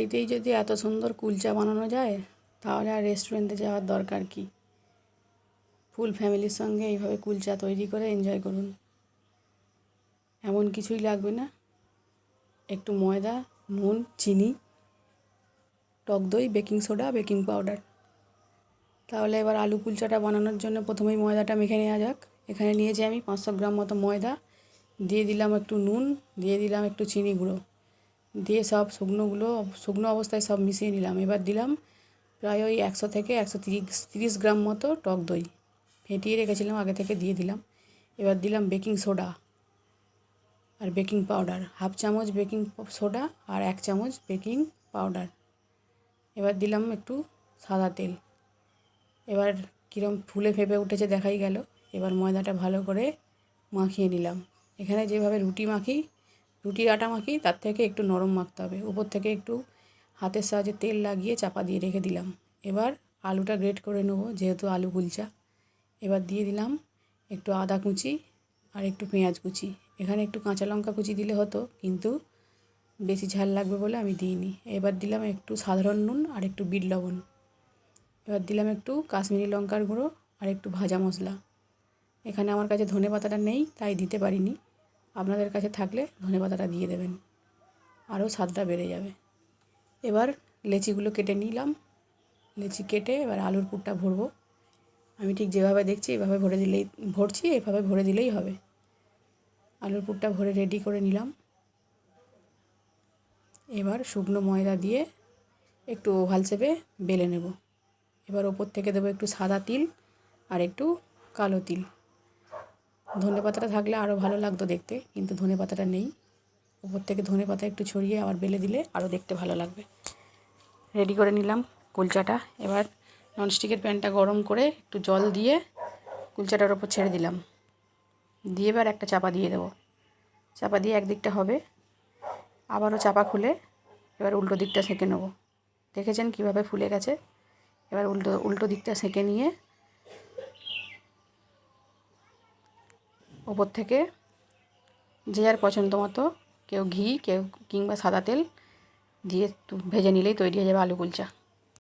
বাড়িতেই যদি এত সুন্দর কুলচা বানানো যায়, তাহলে আর রেস্টুরেন্টে যাওয়ার দরকার কি? ফুল ফ্যামিলির সঙ্গে এইভাবে কুলচা তৈরি করে এনজয় করুন। এমন কিছুই লাগবে না। একটু ময়দা, নুন, চিনি, টক দই বেকিং সোডা বেকিং পাউডার তাহলে এবার আলু কুলচাটা বানানোর জন্য প্রথমেই ময়দাটা মেখে নেওয়া যাক। এখানে নিয়েছি আমি পাঁচশো গ্রাম মতো ময়দা। দিয়ে দিলাম একটু নুন, দিয়ে দিলাম একটু চিনি গুঁড়ো। দিয়ে সব শুকনোগুলো, শুকনো অবস্থায় সব মিশিয়ে নিলাম। এবার দিলাম প্রায় ওই একশো থেকে একশো তিরিশ তিরিশ গ্রাম মতো টক দই। ফেটিয়ে রেখেছিলাম, আগে থেকে দিয়ে দিলাম। এবার দিলাম বেকিং সোডা আর বেকিং পাউডার। হাফ চামচ বেকিং সোডা আর এক চামচ বেকিং পাউডার। এবার দিলাম একটু সাদা তেল। এবার কীরম ফুলে ফেপে উঠেছে দেখাই গেল। এবার ময়দাটা ভালো করে মাখিয়ে নিলাম। এখানে যেভাবে রুটি মাখি রুটির আটা মাখি তার থেকে একটু নরম মাখতে হবে। উপর থেকে একটু হাতের সাহায্যে তেল লাগিয়ে চাপা দিয়ে রেখে দিলাম। এবার আলুটা গ্রেট করে নেব, যেহেতু আলু কুলচা এবার দিয়ে দিলাম একটু আদা কুচি আর একটু পেঁয়াজ কুচি। এখানে একটু কাঁচা লঙ্কা কুচি দিলে হতো, কিন্তু বেশি ঝাল লাগবে বলে আমি দিইনি। এবার দিলাম একটু সাধারণ নুন আর একটু বিট লবণ। এবার দিলাম একটু কাশ্মীরি লঙ্কার গুঁড়ো আর একটু ভাজা মশলা। এখানে আমার কাছে ধনে পাতাটা নেই, তাই দিতে পারিনি। আপনাদের কাছে থাকলে ধনে পাতাটা দিয়ে দেবেন। আরও স্বাদটা বেড়ে যাবে। এবার লেচিগুলো কেটে নিলাম। লেচি কেটে এবার আলুর পুরটা ভরবো। আমি ঠিক যেভাবে দেখছি, এভাবে ভরে দিলেই, ভরছি, এভাবে ভরে দিলেই হবে। আলুর পুরটা ভরে রেডি করে নিলাম। এবার শুকনো ময়দা দিয়ে একটু ওভাল চেপে বেলে নেব। এবার ওপর থেকে দেবো একটু সাদা তিল আর একটু কালো তিল। ধনে পাতাটা থাকলে আরও ভালো লাগতো দেখতে, কিন্তু ধনে পাতাটা নেই। উপর থেকে ধনে পাতা একটু ছড়িয়ে আবার বেলে দিলে আরও দেখতে ভালো লাগবে। রেডি করে নিলাম কুলচাটা। এবার ননস্টিকের প্যানটা গরম করে একটু জল দিয়ে কুলচাটার ওপর ছেড়ে দিলাম। দিয়ে এবার একটা চাপা দিয়ে দেবো। চাপা দিয়ে একদিকটা হবে। আবারও চাপা খুলে এবার উল্টো দিকটা সেঁকে নেব। দেখেছেন কীভাবে ফুলে গেছে? এবার উল্টো উল্টো দিকটা সেঁকে নিয়ে ওপর থেকে যে যার পছন্দ মতো কেউ ঘি, কেউ কিংবা সাদা তেল দিয়ে ভেজে নিলেই তৈরি হয়ে যাবে আলু কুলচা।